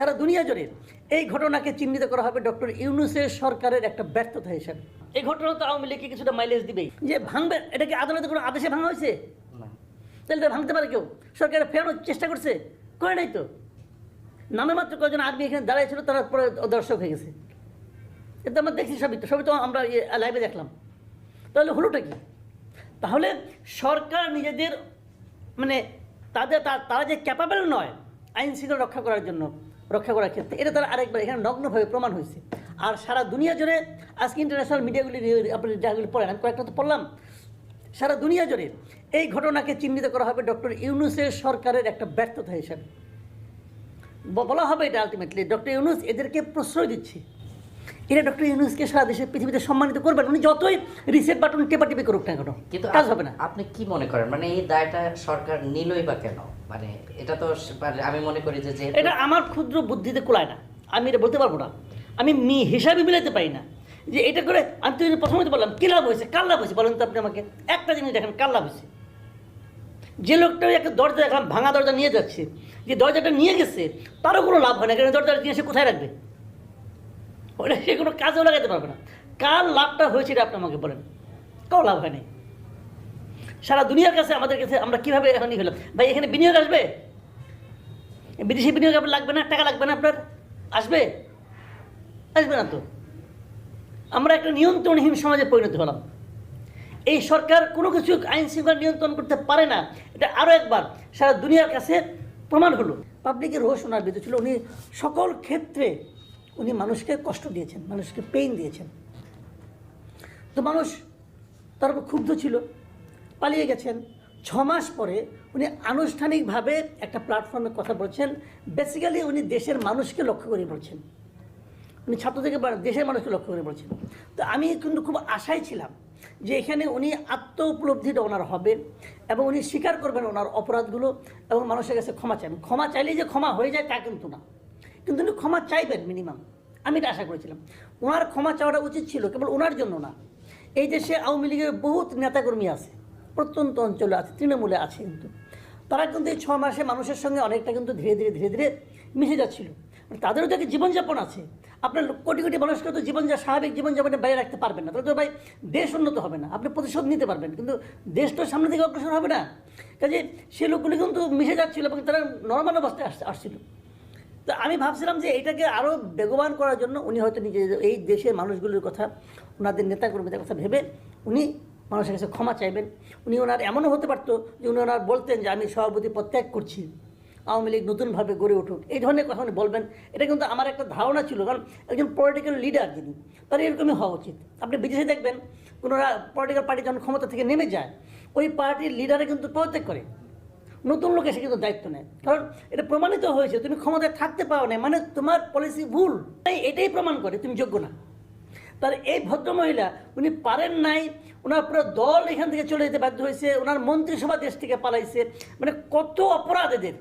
সারা দুনিয়া জুড়ে এই ঘটনাকে চিহ্নিত করা হবে ডক্টর ইউনুসের সরকারের একটা ব্যর্থতা হিসেবে। এই ঘটনা তো আওয়ামী লীগকে কিছুটা মাইলেজ দিবেই। যে ভাঙবে এটা কি আদালতে কোনো আদেশে ভাঙা হয়েছে? তাহলে এটা ভাঙতে পারে কেউ। সরকার ফেরানোর চেষ্টা করছে করে নাই তো। নামে মাত্র কয়েকজন আর্মি এখানে দাঁড়িয়েছিল তারা পরে দর্শক হয়ে গেছে। এটা আমরা দেখছি সবই তো সবই তো আমরা লাইভে দেখলাম। তাহলে হলোটা কি? তাহলে সরকার নিজেদের মানে তাদের তারা যে ক্যাপাবেল নয় আইন শৃঙ্খলা রক্ষা করার জন্য রক্ষা করার ক্ষেত্রে। এটা তারা আরেকবার এখানে নগ্নভাবে প্রমাণ হয়েছে। আর সারা দুনিয়া জুড়ে আজকে ইন্টারন্যাশনাল মিডিয়াগুলি আপনি যাগুলি পড়েন আমি কয়েকটা তো পড়লাম। সারা দুনিয়া জুড়ে এই ঘটনাকে চিহ্নিত করা হবে ডক্টর ইউনুসের সরকারের একটা ব্যর্থতা হিসাবে। বলা হবে এটা আলটিমেটলি ডক্টর ইউনুস এদেরকে প্রশ্রয় দিচ্ছে। এরা ডক্টর ইউনুসকে সারা দেশের পৃথিবীতে সম্মানিত করবেন। উনি যতই রিসেট বাটন টেপাটিপি করুক না কেন কিন্তু কাজ হবে না। আপনি কি মনে করেন? মানে এই দায়টা সরকার নিলই বা কেন? মানে এটা তো মানে আমি মনে করি যে এটা আমার ক্ষুদ্র বুদ্ধিতে কোলায় না। আমি এটা বলতে পারব না। আমি মি হিসাবে মিলাতে পারি না। যে এটা করে আমি তো প্রথমে তো বললাম, কী লাভ হয়েছে? কার লাভ হয়েছে? বলেন তো আপনি আমাকে। একটা জিনিস দেখেন, কার লাভ হয়েছে? যে লোকটা একটা দরজা এখন ভাঙা দরজা নিয়ে যাচ্ছে। যে দরজাটা নিয়ে গেছে, তারও কোনো লাভ হয় না, কারণ দরজাটা নিয়ে সে কোথায় রাখবে? ওটা সে কোনো কাজেও লাগাতে পারবে না। কার লাভটা হয়েছে এটা আপনি আমাকে বলেন। কারও লাভ হয় নাই। সারা দুনিয়ার কাছে আমাদের কাছে আমরা কীভাবে এখন ই হলাম? ভাই, এখানে বিনিয়োগ আসবে? বিদেশি বিনিয়োগ আপনার লাগবে না? টাকা লাগবে না আপনার? আসবে? আসবে না তো। আমরা একটা নিয়ন্ত্রণহীন সমাজে পরিণত হলাম। এই সরকার কোনো কিছু আইন শৃঙ্খলা নিয়ন্ত্রণ করতে পারে না। এটা আরও একবার সারা দুনিয়ার কাছে প্রমাণ হলো। পাবলিকের রোষ ওনার বিরুদ্ধে ছিল। উনি সকল ক্ষেত্রে উনি মানুষকে কষ্ট দিয়েছেন, মানুষকে পেইন দিয়েছেন। তো মানুষ তার উপর ক্ষুব্ধ ছিল। পালিয়ে গেছেন। ছ মাস পরে উনি আনুষ্ঠানিকভাবে একটা প্ল্যাটফর্মে কথা বলছেন। বেসিক্যালি উনি দেশের মানুষকে লক্ষ্য করে বলছেন। উনি ছাত্র থেকে দেশের মানুষকে লক্ষ্য করে বলছেন। তো আমি কিন্তু খুব আশায় ছিলাম যে এখানে উনি আত্ম উপলব্ধিটা ওনার হবে এবং উনি স্বীকার করবেন ওনার অপরাধগুলো এবং মানুষের কাছে ক্ষমা চাইবেন ক্ষমা চাইলেই যে ক্ষমা হয়ে যায় তা কিন্তু না। কিন্তু উনি ক্ষমা চাইবেন মিনিমাম আমি এটা আশা করেছিলাম। ওনার ক্ষমা চাওয়াটা উচিত ছিল, কেবল ওনার জন্য না। এই দেশে আওয়ামী লীগের বহুত নেতাকর্মী আছে। প্রত্যন্ত অঞ্চলে আছে, তৃণমূলে আছে কিন্তু। তারা কিন্তু এই ছ মাসে মানুষের সঙ্গে অনেকটা কিন্তু ধীরে ধীরে ধীরে ধীরে মিশে যাচ্ছিল। মানে তাদেরও তো একটা জীবনযাপন আছে। আপনার কোটি কোটি মানুষকে তো জীবন যা স্বাভাবিক জীবনযাপনে বাইরে রাখতে পারবেন না। তাহলে তো ভাই দেশ উন্নত হবে না। আপনি প্রতিশোধ নিতে পারবেন। কিন্তু দেশ তো সামনে থেকে অগ্রসর হবে না। কাজে সে লোকগুলি কিন্তু মিশে যাচ্ছিল এবং তারা নর্মাল অবস্থায় আস আসছিল। তো আমি ভাবছিলাম যে এটাকে আরও বেগবান করার জন্য উনি হয়তো নিজে এই দেশের মানুষগুলোর কথা, ওনাদের নেতাকর্মীদের কথা ভেবে উনি মানুষের কাছে ক্ষমা চাইবেন। উনি ওনার এমনও হতে পারতো যে উনি ওনার বলতেন যে, আমি সভাপতি পদত্যাগ করছি। আওয়ামী লীগ নতুনভাবে গড়ে উঠুক। এই ধরনের কথা উনি বলবেন। এটা কিন্তু আমার একটা ধারণা ছিল, কারণ একজন পলিটিক্যাল লিডার যিনি, তার এরকমই হওয়া উচিত। আপনি বিদেশে দেখবেন কোনো পলিটিক্যাল পার্টি যখন ক্ষমতা থেকে নেমে যায়, ওই পার্টির লিডারে কিন্তু পদত্যাগ করে। নতুন লোক এসে কিন্তু দায়িত্ব নেয়। কারণ এটা প্রমাণিত হয়েছে, তুমি ক্ষমতায় থাকতে পারো না মানে তোমার পলিসি ভুল। তাই এটাই প্রমাণ করে, তুমি যোগ্য না। তার এই ভদ্রমহিলা, উনি পারেন নাই ওনার পুরো দল এখান থেকে চলে যেতে বাধ্য হয়েছে ওনার মন্ত্রিসভা দেশ থেকে পালাইছে। মানে কত অপরাধ এদের।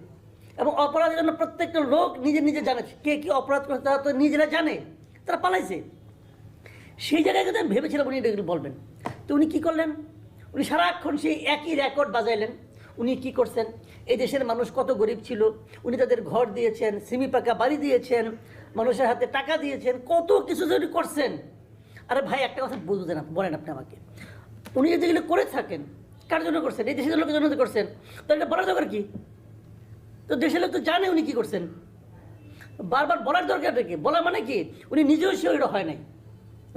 এবং অপরাধের জন্য প্রত্যেকটা লোক নিজে নিজে জানে কে কী অপরাধ করেছে, তারা তো নিজেরা জানে, তারা পালাইছে। সেই জায়গায় কিন্তু আমি ভেবেছিলাম উনি এগুলো বলবেন। তো উনি কী করলেন? উনি সারাক্ষণ সেই একই রেকর্ড বাজাইলেন। উনি কি করছেন? এই দেশের মানুষ কত গরিব ছিল। উনি তাদের ঘর দিয়েছেন, সিমি পাকা বাড়ি দিয়েছেন, মানুষের হাতে টাকা দিয়েছেন, কত কিছু যদি করছেন। আরে ভাই, একটা কথা বুঝবেন বলেন আপনি আমাকে। উনি যদি এগুলো করে থাকেন, কার জন্য করছেন? এই দেশের লোকের জন্য করছেন। তাহলে এটা বলার দরকার কি? তো দেশের লোক তো জানে উনি কি করছেন। বারবার বলার দরকারটা কি? বলা মানে কি? উনি নিজেও শিওর এটা হয় নাই।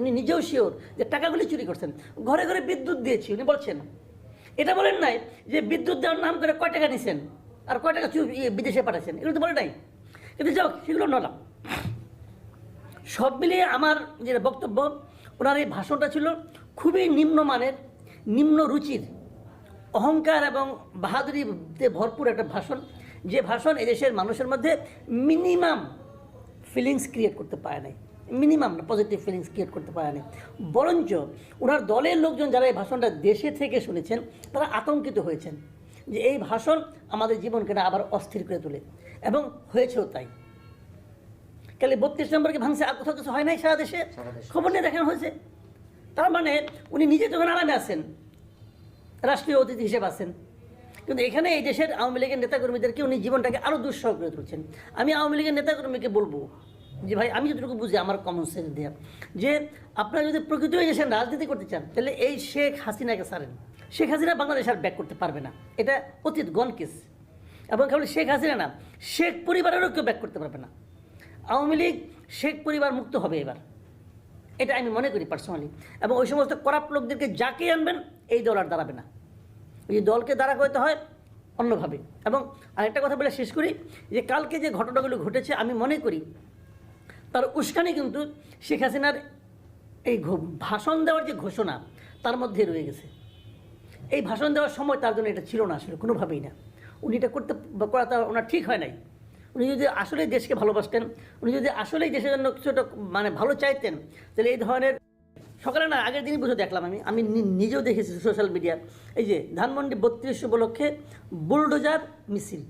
উনি নিজেও শিওর যে টাকাগুলি চুরি করছেন। ঘরে ঘরে বিদ্যুৎ দিয়েছি, উনি বলছেন। এটা বলেন নাই যে বিদ্যুৎ দেওয়ার নাম করে কয় টাকা নিছেন? আর কয় টাকা বিদেশে পাঠাচ্ছেন? এগুলো তো বলে নাই। কিন্তু যাও সেগুলো নলাম সব মিলিয়ে আমার যে বক্তব্য ওনার এই ভাষণটা ছিল খুবই নিম্নমানের, নিম্ন রুচির। অহংকার এবং বাহাদুরিতে ভরপুর একটা ভাষণ, যে ভাষণ এদেশের মানুষের মধ্যে মিনিমাম ফিলিংস ক্রিয়েট করতে পারে নাই। মিনিমাম পজিটিভ ফিলিংস ক্রিয়েট করতে পারে নাই। বরঞ্চ ওনার দলের লোকজন যারা এই ভাষণটা দেশে থেকে শুনেছেন, তারা আতঙ্কিত হয়েছেন যে এই ভাষণ আমাদের জীবনকে আবার অস্থির করে তোলে। এবং হয়েছেও তাই। কালে বত্রিশ নম্বরকে ভাঙছে আর কোথাও কিছু হয় নাই সারা দেশে? খবর নিয়ে দেখানো হয়েছে। তার মানে উনি নিজে যখন আরামে আছেন রাষ্ট্রীয় অতিথি হিসেবে আছেন কিন্তু এখানে এই দেশের আওয়ামী লীগের নেতাকর্মীদেরকে উনি জীবনটাকে আরও দুঃসহ করে তুলছেন। আমি আওয়ামী লীগের নেতাকর্মীকে বলব যে ভাই আমি যতটুকু বুঝি আমার কমন সেন্স দেওয়া যে আপনারা যদি প্রকৃত হয়ে দেশের রাজনীতি করতে চান তাহলে এই শেখ হাসিনাকে সারেন শেখ হাসিনা বাংলাদেশ আর ব্যাক করতে পারবে না। এটা অতীত গন কেস এবং কেবল শেখ হাসিনা না শেখ পরিবারেরও কেউ ব্যাক করতে পারবে না। আওয়ামী লীগ শেখ পরিবার মুক্ত হবে এবার। এটা আমি মনে করি পার্সোনালি এবং ওই সমস্ত করাপ্ট লোকদেরকে যাকে আনবেন, এই দল আর দাঁড়াবে না। ওই দলকে দাঁড়া করতে হয় অন্যভাবে। এবং আরেকটা কথা বলে শেষ করি, যে কালকে যে ঘটনাগুলো ঘটেছে, আমি মনে করি তার উস্কানি কিন্তু শেখ হাসিনার এই ভাষণ দেওয়ার যে ঘোষণা, তার মধ্যে রয়ে গেছে। এই ভাষণ দেওয়ার সময় তার জন্য এটা ছিল না আসলে, কোনোভাবেই না। উনি এটা করতে, বা করাটা ওনার ঠিক হয় নাই। উনি যদি আসলেই দেশকে ভালোবাসতেন, উনি যদি আসলেই দেশের জন্য কিছুটা মানে ভালো চাইতেন, তাহলে এই ধরনের, সকালে না, আগের দিনই বুঝে দেখলাম আমি আমি নিজেও দেখেছি সোশ্যাল মিডিয়া এই যে ধানমন্ডি বত্রিশ উপলক্ষে বুলডোজার মিছিল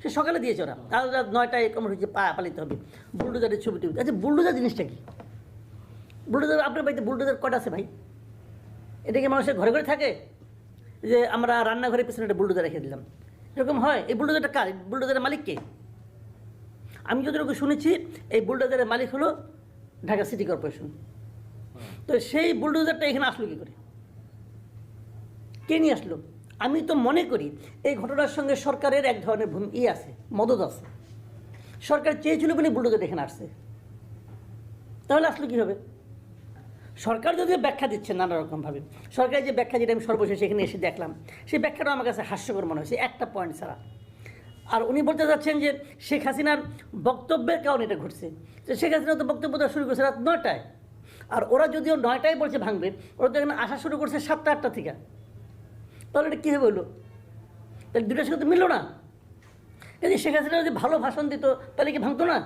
সে সকালে দিয়েছে ওরা আর রাত নয়টায় কমন হচ্ছে পা পালিত হবে বুলডোজারের ছবি টবি আচ্ছা বুলডোজার জিনিসটা কি? বুলডোজার আপনার বাড়িতে বুলডোজার কটা আছে ভাই? এটা কি মানুষের ঘরে ঘরে থাকে? যে আমরা রান্নাঘরের পিছনে একটা বুলডোজার রেখে দিলাম। এরকম হয়, এই বুলডোজারটা কার? বুলডোজারের মালিক কে? আমি যতটুকু শুনেছি, এই বুলডোজারের মালিক হলো ঢাকা সিটি কর্পোরেশন। তো সেই বুলডোজারটা এখানে আসলো কী করে? কে নিয়ে আসলো? আমি তো মনে করি, এই ঘটনার সঙ্গে সরকারের এক ধরনের ভূমি, ই আছে, মদত আছে। সরকার চেয়েছিল বলে বুলডোজার এখানে আসছে। তাহলে আসলো কী হবে সরকার যদিও ব্যাখ্যা দিচ্ছে নানা রকমভাবে, সরকারের যে ব্যাখ্যা যেটা আমি সর্বশেষ এখানে এসে দেখলাম, সেই ব্যাখ্যাটা আমার কাছে হাস্যকর মনে হয়েছে, একটা পয়েন্ট ছাড়া। আর উনি বলতে চাচ্ছেন যে শেখ হাসিনার বক্তব্যের কারণে এটা ঘটছে। তো শেখ হাসিনা তো বক্তব্য শুরু করছে রাত নয়টায়। আর ওরা যদিও নয়টায় বলছে ভাঙবে, ওরা তো এখানে আসা শুরু করছে সাতটা, আটটা থেকে। তাহলে এটা কীভাবে হলো? তাহলে দুটার সাথে মিললো না। যদি শেখ হাসিনা যদি ভালো ভাষণ দিত, তাহলে কি ভাঙতো না?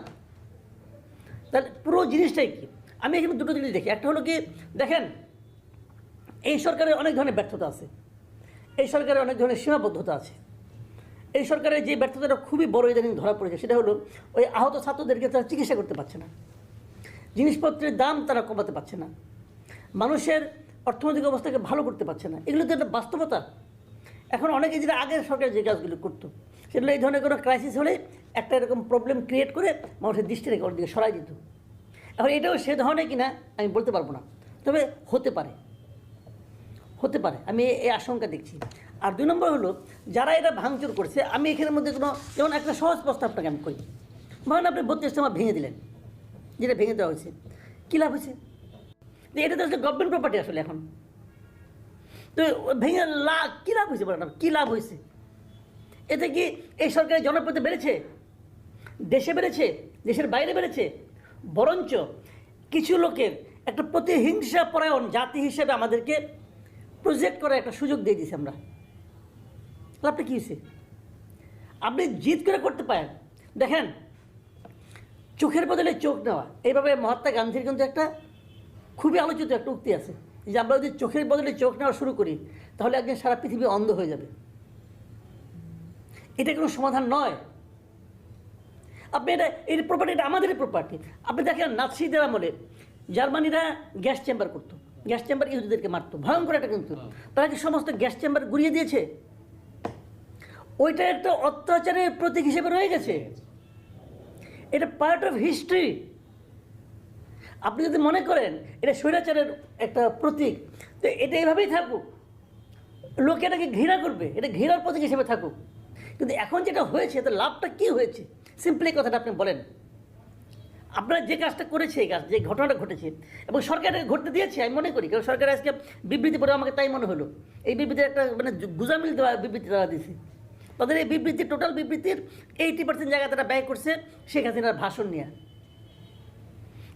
তাহলে পুরো জিনিসটাই কি? আমি এখানে দুটো জিনিস দেখি। একটা হলো কি, দেখেন, এই সরকারের অনেক ধরনের ব্যর্থতা আছে। এই সরকারের অনেক ধরনের সীমাবদ্ধতা আছে। এই সরকারের যে ব্যর্থতাটা খুবই বড় ইদানিং ধরা পড়েছে, সেটা হলো ওই আহত ছাত্রদেরকে তারা চিকিৎসা করতে পারছে না। জিনিসপত্রের দাম তারা কমাতে পারছে না। মানুষের অর্থনৈতিক অবস্থাকে ভালো করতে পারছে না। এগুলো তো একটা বাস্তবতা। এখন অনেকে যেটা আগের সরকার যে কাজগুলো করতো, সেগুলো এই ধরনের কোনো ক্রাইসিস হলে একটা এরকম প্রবলেম ক্রিয়েট করে মানুষের দৃষ্টি রেখে ওর দিকে সরাই দিত। এখন এটাও সে ধরনের কিনা আমি বলতে পারব না। তবে হতে পারে। হতে পারে। আমি এই আশঙ্কা দেখছি। আর দুই নম্বর হলো, যারা এটা ভাঙচুর করছে, আমি এখানের মধ্যে কোনো যেমন একটা সহজ প্রস্তাব আমি করি ধরেন আপনি বত্রিশটা আমার ভেঙে দিলেন, যেটা ভেঙে দেওয়া হয়েছে। কী লাভ হয়েছে? এটা তো আসলে গভর্নমেন্ট প্রপার্টি আসলে এখন। তো ভেঙে লাভ কী লাভ হয়েছে বলেন কী লাভ হয়েছে? এতে কি এই সরকারের জনপ্রিয়তা বেড়েছে? দেশে বেড়েছে? দেশের বাইরে বেড়েছে? বরঞ্চ কিছু লোকের একটা প্রতিহিংসা পরায়ণ জাতি হিসেবে আমাদেরকে প্রজেক্ট করার একটা সুযোগ দিয়ে দিয়েছি আমরা। লাভটা কী হয়েছে? আপনি জিদ করে করতে পারেন। দেখেন চোখের বদলে চোখ নেওয়া। এইভাবে মহাত্মা গান্ধীর কিন্তু একটা খুবই আলোচিত একটা উক্তি আছে। যে আমরা যদি চোখের বদলে চোখ নেওয়া শুরু করি তাহলে একদিন সারা পৃথিবী অন্ধ হয়ে যাবে। এটা কোনো সমাধান নয়। আপনি এটা এই প্রপার্টি এটা আমাদেরই প্রপার্টি আপনি দেখেন নাৎসিদের আমলে জার্মানিরা গ্যাস চেম্বার করতো। গ্যাস চেম্বার ইহুদিদেরকে মারতো। ভয়ঙ্কর একটা কিন্তু। তারা কি সমস্ত গ্যাস চেম্বার গুড়িয়ে দিয়েছে? ওইটা একটা অত্যাচারের প্রতীক হিসেবে রয়ে গেছে। এটা পার্ট অফ হিস্ট্রি আপনি যদি মনে করেন, এটা স্বৈরাচারের একটা প্রতীক, তো এটা এইভাবেই থাকুক। লোকে এটাকে ঘৃণা করবে, এটা ঘৃণার প্রতীক হিসেবে থাকুক। কিন্তু এখন যেটা হয়েছে তার লাভটা কী হয়েছে? সিম্পলি কথাটা আপনি বলেন। আপনারা যে কাজটা করেছে, এই কাজ যে ঘটনাটা ঘটেছে, এবং সরকার ঘটতে দিয়েছে, আমি মনে করি। কারণ সরকার আজকে বিবৃতি পড়ে, আমাকে তাই মনে হলো। এই বিবৃতির একটা মানে গুজামিল দেওয়া বিবৃতি দেওয়া দিয়েছে। তাদের এই বিবৃতি টোটাল বিবৃতির এইটি পার্সেন্ট জায়গা তারা ব্যয় করছে শেখ হাসিনার ভাষণ নিয়ে।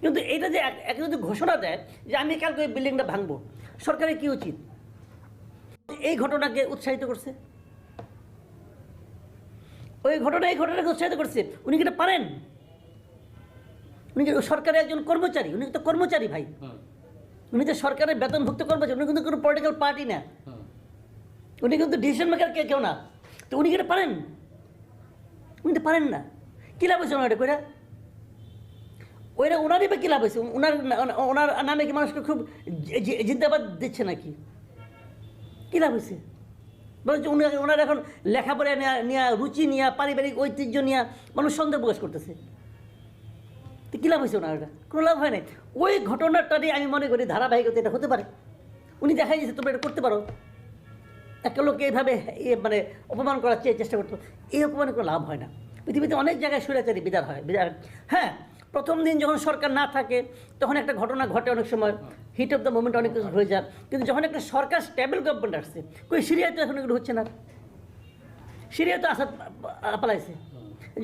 কিন্তু এটা যে এক- যদি ঘোষণা দেয় যে আমি কালকে ওই বিল্ডিংটা ভাঙবো সরকারের কি উচিত? এই ঘটনাকে উৎসাহিত করছে? ওই ঘটনা এই ঘটনাকে উৎসাহিত করছে? উনি কি এটা পারেন? উনি সরকারের একজন কর্মচারী? উনি তো কর্মচারী ভাই। উনি তো সরকারের বেতনভুক্ত কর্মচারী উনি কিন্তু কোনো পলিটিক্যাল পার্টি না। উনি কিন্তু ডিসিশন মেকার কে কেউ না। তো উনি এটা পারেন? উনি তো পারেন না। কী লাভ হয়েছে ওনার এটা কইরা? ওইটা ওনারই বা কী লাভ হয়েছে? ওনার ওনার নামে কি মানুষকে খুব জিন্দাবাদ দিচ্ছে নাকি? কী লাভ হয়েছে? বরঞ্চ উনি ওনার এখন লেখাপড়া নেওয়া নেওয়া রুচি নেওয়া পারিবারিক ঐতিহ্য নেওয়া মানুষ সন্দেহ প্রকাশ করতেছে। তো কী লাভ হয়েছে ওনার এটা? কোনো লাভ হয় নাই। ওই ঘটনাটা নিয়ে আমি মনে করি ধারাবাহিকতা এটা হতে পারে। উনি দেখাই দিয়েছে, তোমরা এটা করতে পারো। একটা লোককে এইভাবে মানে অপমান করার চেয়ে চেষ্টা করতো। এই অপমানে কোনো লাভ হয় না। পৃথিবীতে অনেক জায়গায় স্বৈরাচারী বিদার হয়। বিদার হ্যাঁ প্রথম দিন যখন সরকার না থাকে, তখন একটা ঘটনা ঘটে অনেক সময়। হিট অফ দ্য মোমেন্ট অনেক কিছু হয়ে যায়। কিন্তু যখন একটা সরকার স্টেবল গভর্নমেন্ট আসছে, কই সিরিয়ায় তো এখন এগুলো হচ্ছে না। সিরিয়া তো আসাদ পালাইছে।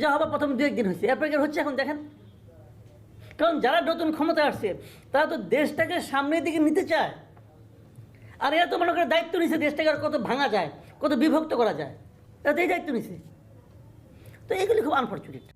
যা হবার প্রথম দু একদিন হয়েছে। এরপর হচ্ছে এখন, দেখেন। কারণ যারা নতুন ক্ষমতা আসছে, তারা তো দেশটাকে সামনের দিকে নিতে চায়। আর এরা তো মনে করে দায়িত্ব নিছে দেশটাকে আর কত ভাঙা যায়, কত বিভক্ত করা যায়। এরা তো এই দায়িত্ব নিছে। তো এইগুলি খুব আনফর্চুনেট